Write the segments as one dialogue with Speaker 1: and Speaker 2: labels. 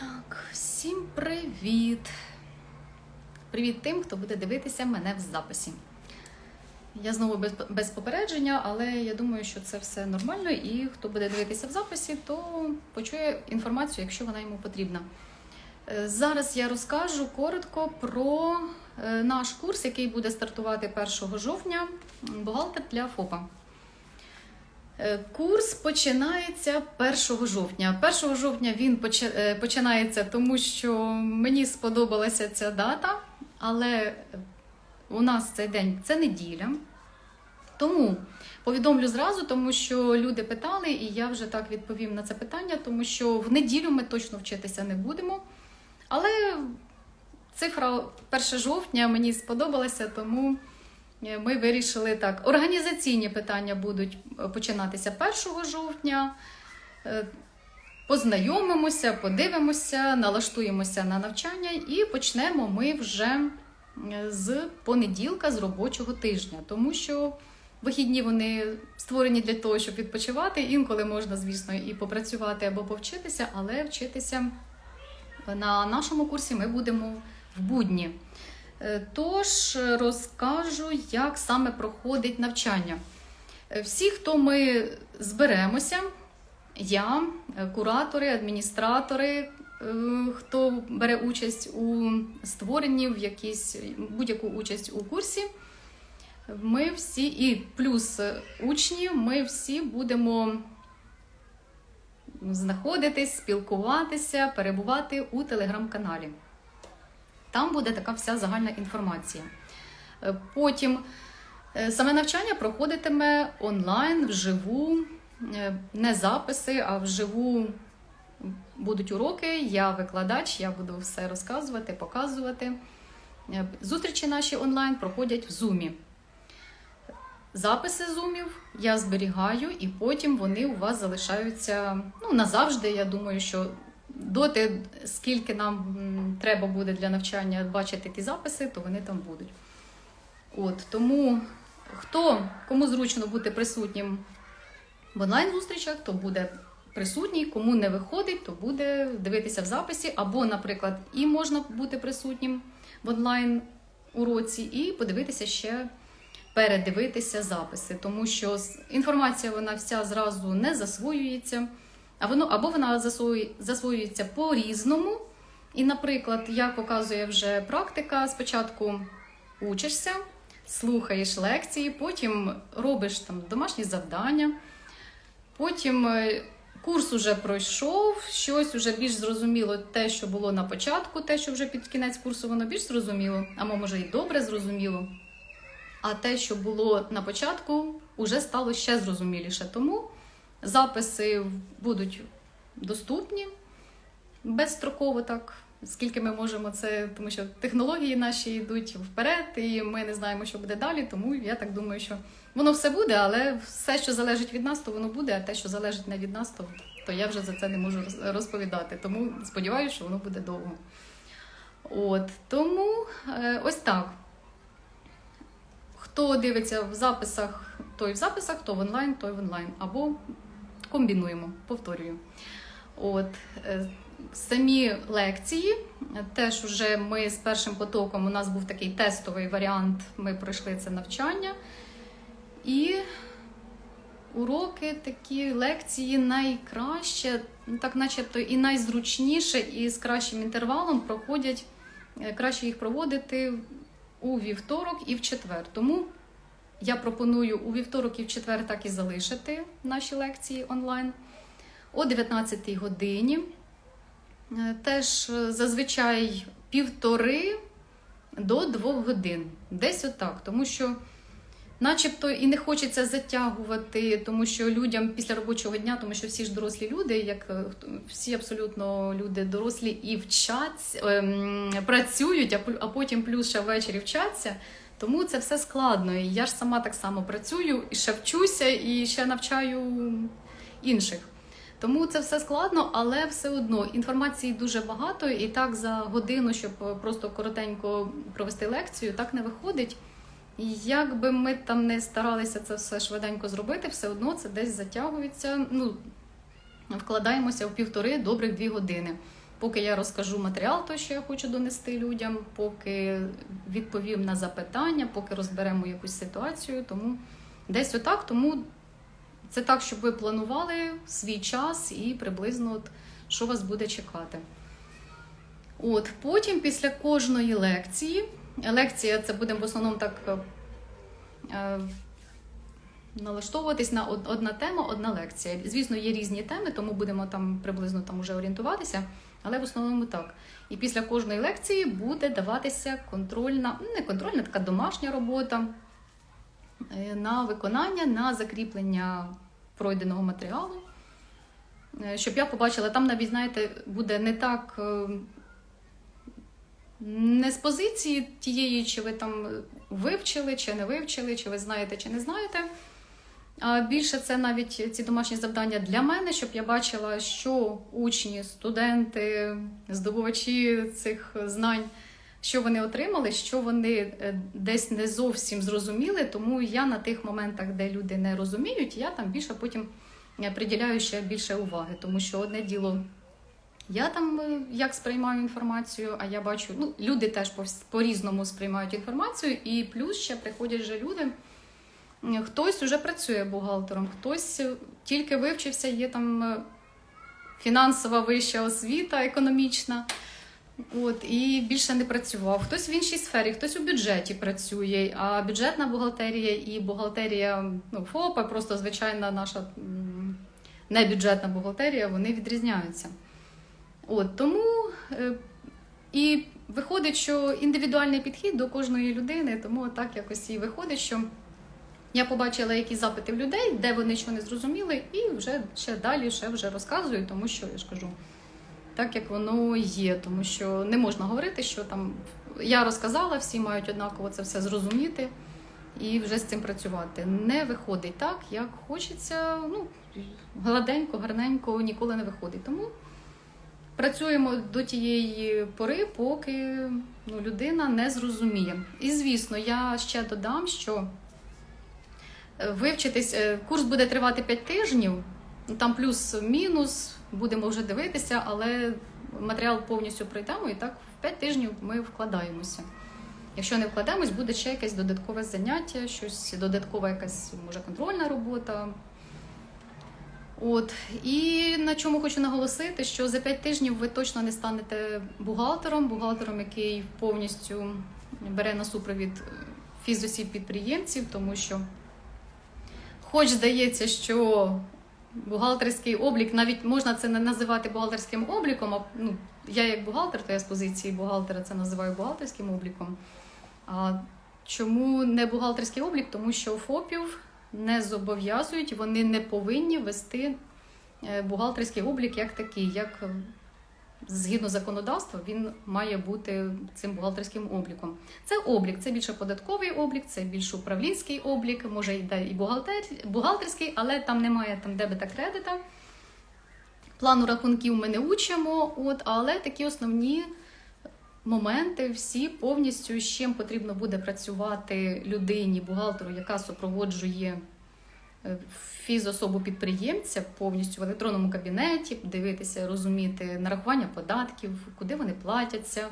Speaker 1: Так, всім привіт! Привіт тим, хто буде дивитися мене в записі. Я знову без, без попередження, але я думаю, що це все нормально, і хто буде дивитися в записі, то почує інформацію, якщо вона йому потрібна. Е, Зараз я розкажу коротко про е, наш курс, який буде стартувати 1 жовтня. Бухгалтер для ФОПа. Е, Курс починається 1 жовтня. 1 жовтня він е, починається, тому що мені сподобалася ця дата, але у нас цей день це неділя. Тому повідомлю зразу, тому що люди питали, і я вже так відповім на це питання, тому що в неділю ми точно вчитися не будемо. Але цифра 1 жовтня мені сподобалася, тому ми вирішили так. Організаційні питання будуть е, починатися 1 жовтня. Е, Познайомимося, подивимося, налаштуємося на навчання і почнемо ми вже е, з понеділка, з робочого тижня, тому що вихідні вони створені для того, щоб відпочивати. Інколи можна, звісно, і попрацювати або повчитися, але вчитися на нашому курсі ми будемо в будні. Е, Тож розкажу, як саме проходить навчання. Е, Всі, хто ми зберемося, я, е, куратори, адміністратори, хто бере участь у створенні в якійсь будь-яку участь у курсі. Ми всі, і плюс учні, ми всі будемо знаходитись, спілкуватися, перебувати у телеграм-каналі. Там буде така вся загальна інформація. Е, Потім е, саме навчання проходитиме онлайн, вживу, е, не записи, а вживу будуть уроки. Я викладач, я буду все розказувати, показувати. Зустрічі наші онлайн проходять в Zoom. Записи зумів я зберігаю, і потім вони у вас залишаються ну, назавжди. Я думаю, що доти, скільки нам треба буде для навчання бачити ті записи, то вони там будуть. От тому хто кому зручно бути присутнім в онлайн-зустрічах, то буде присутній, кому не виходить, то буде дивитися в записі, або, наприклад, і можна бути присутнім в онлайн уроці, і подивитися ще передивитися записи, тому що інформація вона вся зразу не засвоюється, або вона засвоюється по-різному. І, наприклад, як показує вже практика, спочатку учишся, слухаєш лекції, потім робиш там домашні завдання, потім е, курс уже пройшов, щось вже більш зрозуміло, те, що було на початку, те, що вже під кінець курсу, воно більш зрозуміло, а може і добре зрозуміло. А те, що було на початку, вже стало ще зрозуміліше. Тому записи будуть доступні безстроково так. Скільки ми можемо це, тому що технології наші йдуть вперед, і ми не знаємо, що буде далі. Тому я так думаю, що воно все буде, але все, що залежить від нас, то воно буде. А те, що залежить не від нас, то, то я вже за це не можу розповідати. Тому сподіваюся, що воно буде довго. От тому е, ось так. Хто дивиться в записах, той в записах, хто в онлайн, той в онлайн. Або комбінуємо, повторюю. От е, самі лекції, теж уже ми з першим потоком у нас був такий тестовий варіант. Ми пройшли це навчання. І уроки, такі лекції найкраще, так начебто і найзручніше, і з кращим інтервалом проходять. е, Краще їх проводити у вівторок і в четвер. Тому я пропоную у вівторок і в четвер так і залишити наші лекції онлайн о 19 годині. Е, Теж е, зазвичай півтори до двох годин. Десь отак. Тому що, начебто, і не хочеться затягувати, тому що людям після робочого дня, тому що всі ж дорослі люди, як е, всі абсолютно люди дорослі і вчаться, ем, працюють, а потім плюс ще ввечері вчаться. Тому це все складно. І я ж сама так само працюю, і ще вчуся, і ще навчаю інших. Тому це все складно, але все одно інформації дуже багато, і так за годину, щоб е, просто коротенько провести лекцію, так не виходить. І як би ми там не старалися це все швиденько зробити, все одно це десь затягується. Ну, вкладаємося в півтори добрих дві години. Поки я розкажу матеріал, то що я хочу донести людям, поки відповім на запитання, поки розберемо якусь ситуацію. Тому десь отак. Тому це так, щоб ви планували свій час і приблизно от, що вас буде чекати. От потім, після кожної лекції, лекція це буде в основному так е, е, налаштовуватись на одна тема, одна лекція. Звісно, є різні теми, тому будемо там приблизно там уже орієнтуватися, але в основному так. І після кожної лекції буде даватися контрольна, ну, не контрольна, така домашня робота е, на виконання, на закріплення пройденого матеріалу. Е, Щоб я побачила, там навіть, знаєте, буде не так. е, Не з позиції тієї, чи ви там вивчили, чи не вивчили, чи ви знаєте, чи не знаєте. Більше це навіть ці домашні завдання для мене, щоб я бачила, що учні, студенти, здобувачі цих знань, що вони отримали, що вони е, десь не зовсім зрозуміли. Тому я на тих моментах, де люди не розуміють, я там більше потім е, приділяю ще більше уваги, тому що одне діло. Я там е, як сприймаю інформацію, а я бачу, ну люди теж по- по-різному сприймають інформацію, і плюс ще приходять же люди. Хтось вже працює бухгалтером, хтось тільки вивчився, є там е, фінансова вища освіта, економічна. От, і більше не працював. Хтось в іншій сфері, хтось у бюджеті працює, а бюджетна бухгалтерія і бухгалтерія ну, ФОПа, просто звичайна наша небюджетна бухгалтерія, вони відрізняються. От тому е, і виходить, що індивідуальний підхід до кожної людини, тому так якось і виходить, що я побачила, які запити в людей, де вони що не зрозуміли, і вже ще далі ще вже розказую, тому що я ж кажу, так як воно є, тому що не можна говорити, що там я розказала, всі мають однаково це все зрозуміти і вже з цим працювати. Не виходить так, як хочеться. Ну гладенько, гарненько ніколи не виходить. Тому працюємо до тієї пори, поки ну, людина не зрозуміє. І звісно, я ще додам, що вивчитись, е, курс буде тривати 5 тижнів, там плюс-мінус, будемо вже дивитися, але матеріал повністю пройдемо і так в 5 тижнів ми вкладаємося. Якщо не вкладемось, буде ще якесь додаткове заняття, щось додаткова якась може контрольна робота. От і на чому хочу наголосити, що за 5 тижнів ви точно не станете бухгалтером, бухгалтером, який повністю бере на супровід фізосіб підприємців, тому що, хоч здається, що бухгалтерський облік, навіть можна це не називати бухгалтерським обліком, а ну, я як бухгалтер, то я з позиції бухгалтера це називаю бухгалтерським обліком. А чому не бухгалтерський облік? Тому що ФОПів не зобов'язують, вони не повинні вести е, бухгалтерський облік як такий, як згідно законодавства, він має бути цим бухгалтерським обліком. Це облік, це більше податковий облік, це більше управлінський облік, може йде і бухгалтер, бухгалтерський, але там немає там дебета кредита. Плану рахунків ми не учимо, от, але такі основні моменти всі повністю з чим потрібно буде працювати людині, бухгалтеру, яка супроводжує фізособу підприємця повністю в електронному кабінеті, дивитися, розуміти нарахування податків, куди вони платяться,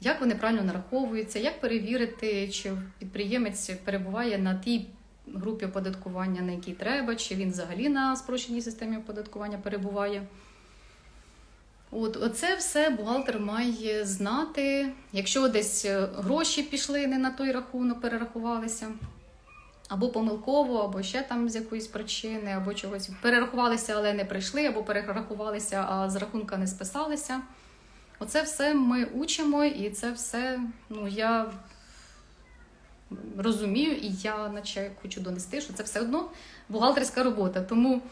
Speaker 1: як вони правильно нараховуються, як перевірити, чи підприємець перебуває на тій групі оподаткування, на якій треба, чи він взагалі на спрощеній системі оподаткування перебуває. От, оце все бухгалтер має знати. Якщо десь е, гроші пішли не на той рахунок, перерахувалися, або помилково, або ще там з якоїсь причини, або чогось перерахувалися, але не прийшли, або перерахувалися, а з рахунка не списалися. Оце все ми учимо, і це все, ну я розумію, і я наче хочу донести, що це все одно бухгалтерська робота. Тому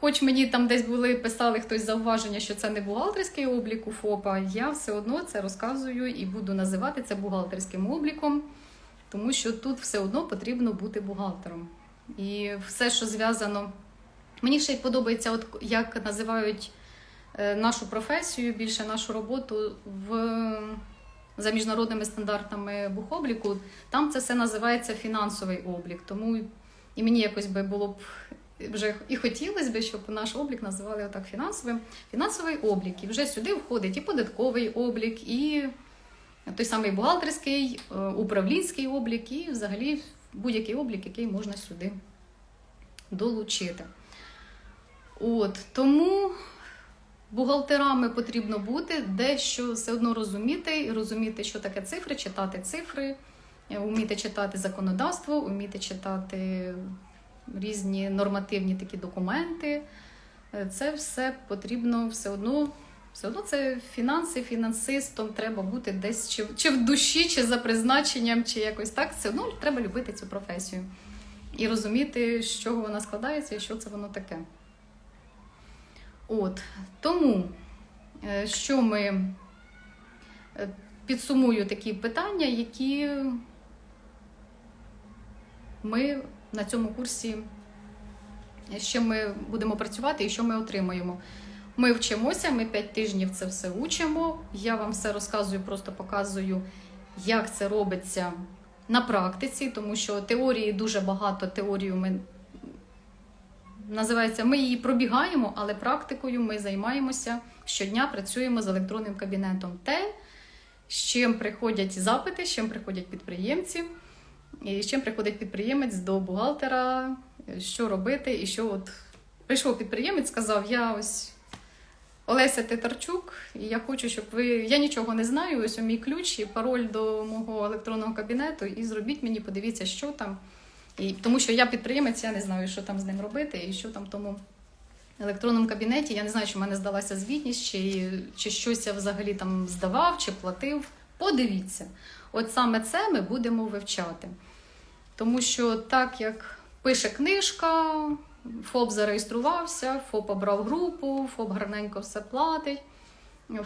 Speaker 1: Хоч мені там десь були писали хтось зауваження, що це не бухгалтерський облік у ФОПа, я все одно це розказую і буду називати це бухгалтерським обліком, тому що тут все одно потрібно бути бухгалтером. І все, що зв'язано. Мені ще й подобається, от як називають е, нашу професію, більше нашу роботу в, за міжнародними стандартами бухобліку. Там це все називається фінансовий облік. Тому і мені якось би було б вже і хотілося б, щоб наш облік називали отак фінансовим. Фінансовий облік. І вже сюди входить і податковий облік, і той самий бухгалтерський, е, управлінський облік, і взагалі будь-який облік, який можна сюди долучити. От, тому бухгалтерами потрібно бути дещо все одно розуміти, розуміти, що таке цифри, читати цифри, е, вміти читати законодавство, вміти читати різні нормативні такі документи. Е, Це все потрібно все одно. Все одно це фінанси, фінансистом треба бути десь чи, чи в душі, чи за призначенням, чи якось так. Все одно треба любити цю професію і розуміти, з чого вона складається і що це воно таке. От тому, е, що ми е, підсумую такі питання, які ми на цьому курсі ще ми будемо працювати і що ми отримаємо. Ми вчимося, ми 5 тижнів це все учимо. Я вам все розказую, просто показую, як це робиться на практиці, тому що теорії дуже багато. Теорію ми називається, ми її пробігаємо, але практикою ми займаємося щодня, працюємо з електронним кабінетом. Те, з чим приходять запити, з чим приходять підприємці, і з чим приходить підприємець до бухгалтера, що робити, і що от прийшов підприємець, сказав: Я ось. Олеся Титарчук, і я хочу, щоб ви. Я нічого не знаю. Ось у мій ключ і пароль до мого електронного кабінету. І зробіть мені, подивіться, що там. І, тому що я підприємець, я не знаю, що там з ним робити, і що там в тому електронному кабінеті. Я не знаю, чи в мене здалася звітність, чи, чи щось я взагалі там здавав, чи платив. Подивіться, от саме це ми будемо вивчати. Тому що так як пише книжка. ФОП зареєструвався, ФОП обрав групу, ФОП гарненько все платить,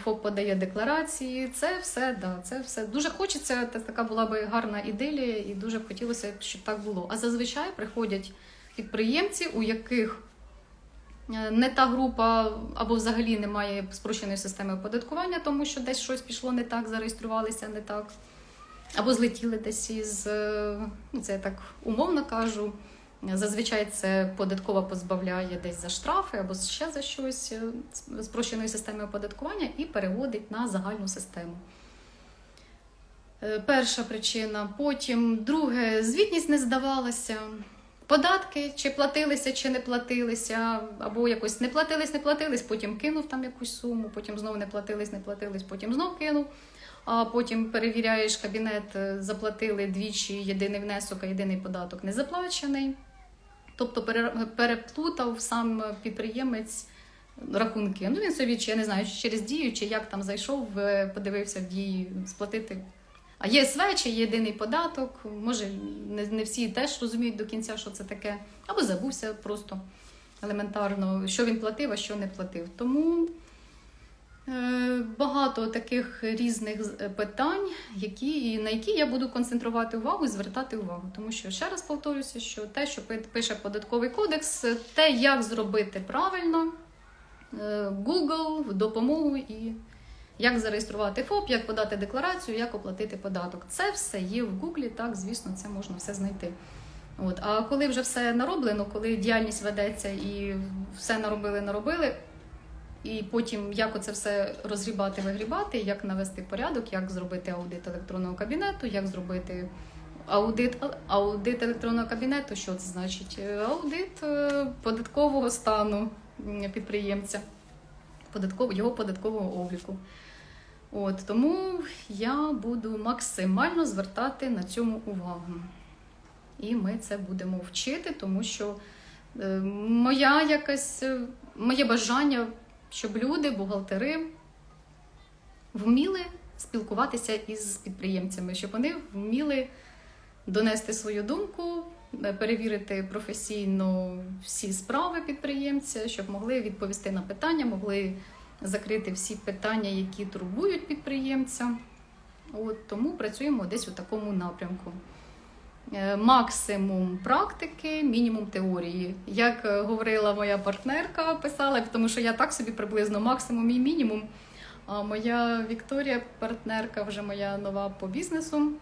Speaker 1: ФОП подає декларації. Це все, да, це все дуже хочеться. Це така була би гарна ідилія, і дуже б хотілося, щоб так було. А зазвичай приходять підприємці, у яких е, не та група або взагалі немає спрощеної системи оподаткування, тому що десь щось пішло не так, зареєструвалися не так, або злетіли десь із, е, ну це я так умовно кажу. Зазвичай це податкова позбавляє десь за штрафи або ще за щось е, спрощеної системи оподаткування і переводить на загальну систему. Е, Перша причина. Потім, друге, звітність не здавалася. Податки чи платилися, чи не платилися, або якось не платились, не платились, потім кинув там якусь суму, потім знову не платились, не платились, потім знов кинув. А потім перевіряєш кабінет, е, заплатили двічі єдиний внесок, а єдиний податок не заплачений. Тобто пере- переплутав сам підприємець рахунки. Ну він собі, чи я не знаю, через дію, чи як там зайшов, е, подивився в дії сплатити. А ЄСВ чи єдиний податок. Може, не, всі теж розуміють до кінця, що це таке, або забувся просто елементарно, що він платив, а що не платив. Тому багато таких різних питань, які, на які я буду концентрувати увагу і звертати увагу. Тому що ще раз повторюся, що те, що пи- пише податковий кодекс, те, як зробити правильно, е, Google допомогу і як зареєструвати ФОП, як подати декларацію, як оплатити податок. Це все є в Гуглі, так, звісно, це можна все знайти. От. А коли вже все нароблено, коли діяльність ведеться і все наробили, наробили, і потім як оце все розгрібати, вигрібати, як навести порядок, як зробити аудит електронного кабінету, як зробити аудит, аудит електронного кабінету, що це значить? Е, Аудит е, податкового стану підприємця, податково, його податкового обліку. От, тому я буду максимально звертати на цьому увагу. І ми це будемо вчити, тому що е, моя якась, моє бажання, щоб люди, бухгалтери вміли спілкуватися із підприємцями, щоб вони вміли донести свою думку, е, перевірити професійно всі справи підприємця, щоб могли відповісти на питання, могли закрити всі питання, які турбують підприємця. От, тому працюємо десь у такому напрямку. Е, Максимум практики, мінімум теорії. Як е, говорила моя партнерка, писала, тому що я так собі приблизно максимум і мінімум. А моя Вікторія, партнерка, вже моя нова по бізнесу,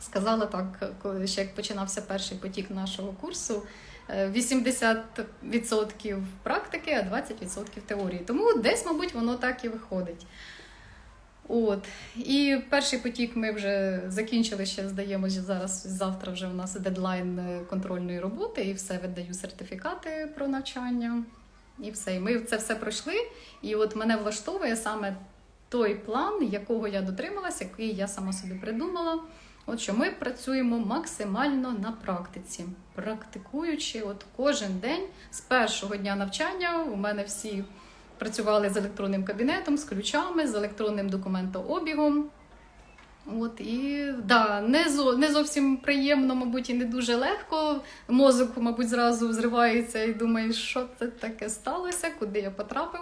Speaker 1: сказала так, коли ще як починався перший потік нашого курсу. е, 80% практики, а 20% теорії. Тому десь, мабуть, воно так і виходить. От. І перший потік ми вже закінчили ще, здаємося, зараз завтра вже у нас дедлайн е, контрольної роботи, і все видаю сертифікати про навчання. І все. І ми це все пройшли. І от мене влаштовує саме той план, якого я дотрималася, який я сама собі придумала. От що ми працюємо максимально на практиці, практикуючи от кожен день з першого дня навчання. У мене всі працювали з електронним кабінетом, з ключами, з електронним документообігом. От і да, не, зо, не зовсім приємно, мабуть, і не дуже легко. Мозок, мабуть, зразу зривається і думає, що це таке сталося, куди я потрапив.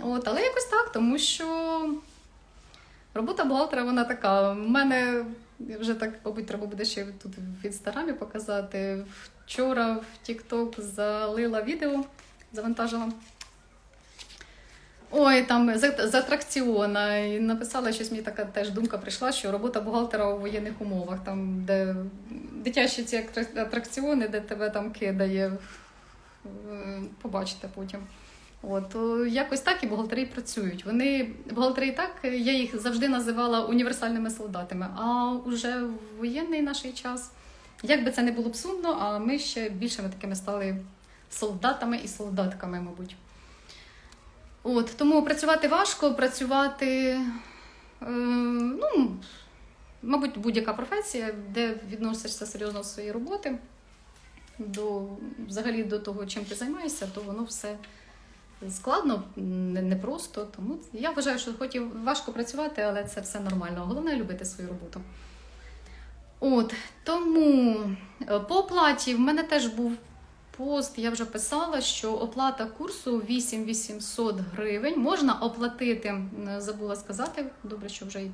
Speaker 1: От, але якось так, тому що робота бухгалтера вона така. У мене вже так, мабуть, треба буде ще тут в інстаграмі показати. Вчора в TikTok залила відео, завантажила. Ой, там з, з атракціона. І написала щось мені така теж думка прийшла, що робота бухгалтера у воєнних умовах, там, де дитячі ці атра- атракціони, де тебе там кидає, е, побачите потім. От, якось так і бухгалтери працюють. Вони бухгалтери так, я їх завжди називала універсальними солдатами. А вже в воєнний наш час, як би це не було б сумно, а ми ще більшими такими стали солдатами і солдатками, мабуть. От, тому працювати важко, працювати, е, ну, мабуть, будь-яка професія, де відносишся серйозно до своєї роботи, до, взагалі до того, чим ти займаєшся, то воно все складно, не- непросто. Тому я вважаю, що хоч і важко працювати, але це все нормально. Головне любити свою роботу. От, тому е, по оплаті в мене теж був пост, я вже писала, що оплата курсу 8800 гривень. Можна оплатити, забула сказати, добре, що вже і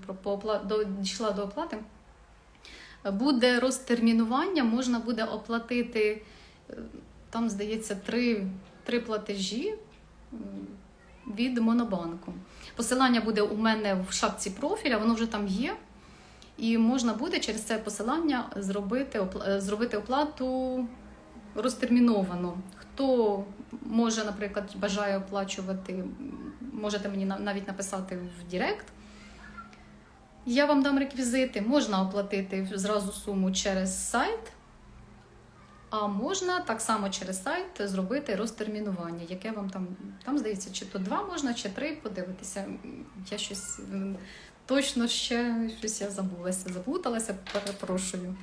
Speaker 1: дійшла до оплати. Буде розтермінування, можна буде оплатити, е, там, здається, три, три платежі від Монобанку. Посилання буде у мене в шапці профіля, воно вже там є. І можна буде через це посилання зробити, е, зробити оплату розтерміновано. Хто може, наприклад, бажає оплачувати, можете мені навіть написати в Директ. Я вам дам реквізити. Можна оплатити зразу суму через сайт, а можна так само через сайт зробити розтермінування, яке вам там, там здається, чи то два можна, чи три подивитися. Я щось точно ще щось я забулася, заплуталася, перепрошую.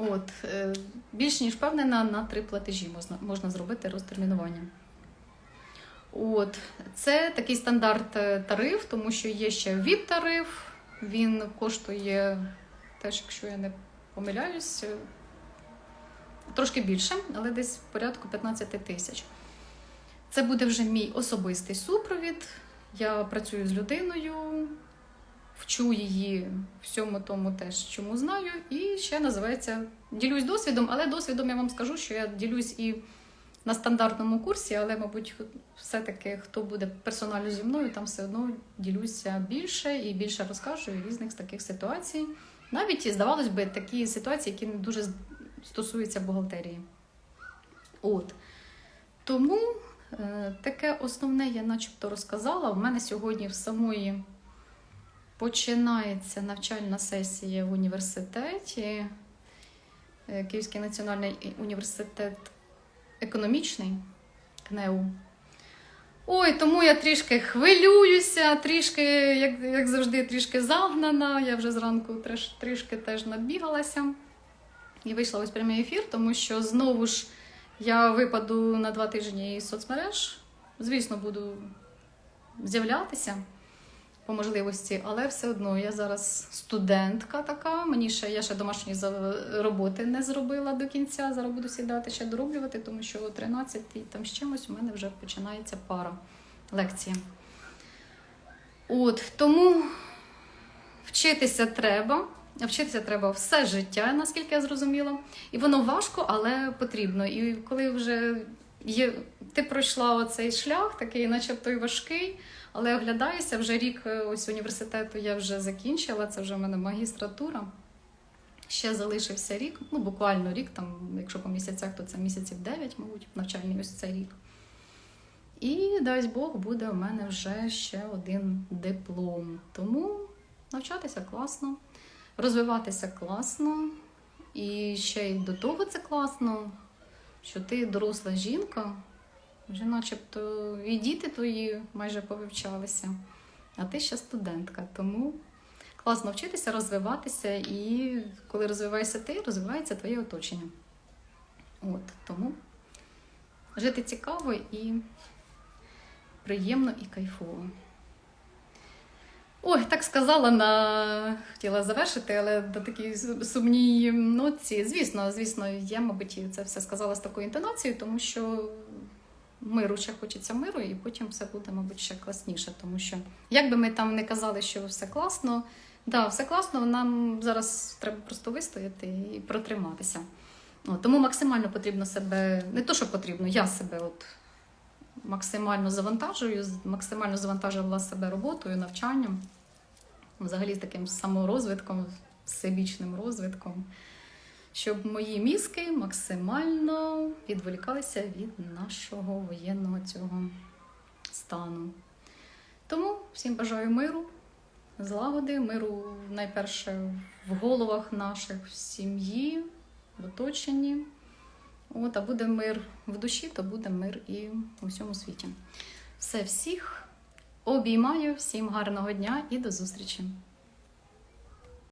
Speaker 1: От, е, більш ніж впевнена, на три платежі можна, можна зробити розтермінування. От, це такий стандарт е, тариф, тому що є ще VIP-тариф. Він коштує теж, якщо я не помиляюсь, е, трошки більше, але десь порядку 15 тисяч. Це буде вже мій особистий супровід. Я працюю з людиною, вчу її всьому тому теж, чому знаю, і ще називається ділюсь досвідом, але досвідом я вам скажу, що я ділюсь і на стандартному курсі, але, мабуть, все-таки хто буде персонально зі мною, там все одно ділюся більше і більше розкажу різних таких ситуацій. Навіть здавалось би, такі ситуації, які не дуже стосуються бухгалтерії. От. Тому е, таке основне я начебто розказала. У мене сьогодні в самої починається навчальна сесія в університеті. Е, Київський національний університет економічний КНЕУ. Ой, тому я трішки хвилююся, трішки, як, як завжди, трішки загнана. Я вже зранку треш, трішки теж набігалася і вийшла ось прямий ефір, тому що знову ж я випаду на два тижні із соцмереж. Звісно, буду з'являтися по можливості, але все одно я зараз студентка така. Мені ще я ще домашні роботи не зробила до кінця. Зараз буду сідати ще дороблювати, тому що о 13 і там з чимось у мене вже починається пара лекція. От тому вчитися треба. Вчитися треба все життя, наскільки я зрозуміла. І воно важко, але потрібно. І коли вже є, ти пройшла оцей шлях, такий, начебто й важкий, але оглядаюся, вже рік е, ось університету я вже закінчила, це вже в мене магістратура. Ще залишився рік, ну буквально рік, там, якщо по місяцях, то це місяців 9, мабуть, навчальний ось цей рік. І дасть Бог, буде у мене вже ще один диплом. Тому навчатися класно, розвиватися класно. І ще й до того це класно, що ти доросла жінка, вже начебто і діти твої майже повивчалися, а ти ще студентка. Тому класно вчитися, розвиватися, і коли розвиваєшся ти, розвивається твоє оточення. От, тому жити цікаво і приємно і кайфово. Ой, так сказала на хотіла завершити, але на такій сумній ноці. Звісно, звісно, я, мабуть, це все сказала з такою інтонацією, тому що миру ще хочеться миру, і потім все буде, мабуть, ще класніше. Тому що, як би ми там не казали, що все класно, да, все класно, нам зараз треба просто вистояти і протриматися. От, тому максимально потрібно себе, не то, що потрібно, я себе от максимально завантажую, максимально завантажила себе роботою, навчанням, взагалі таким саморозвитком, всебічним розвитком, щоб мої мізки максимально відволікалися від нашого воєнного цього стану. Тому всім бажаю миру, злагоди, миру найперше в головах наших, в сім'ї, в оточенні. От, а буде мир в душі, то буде мир і у всьому світі. Все, всіх обіймаю, всім гарного дня і до зустрічі!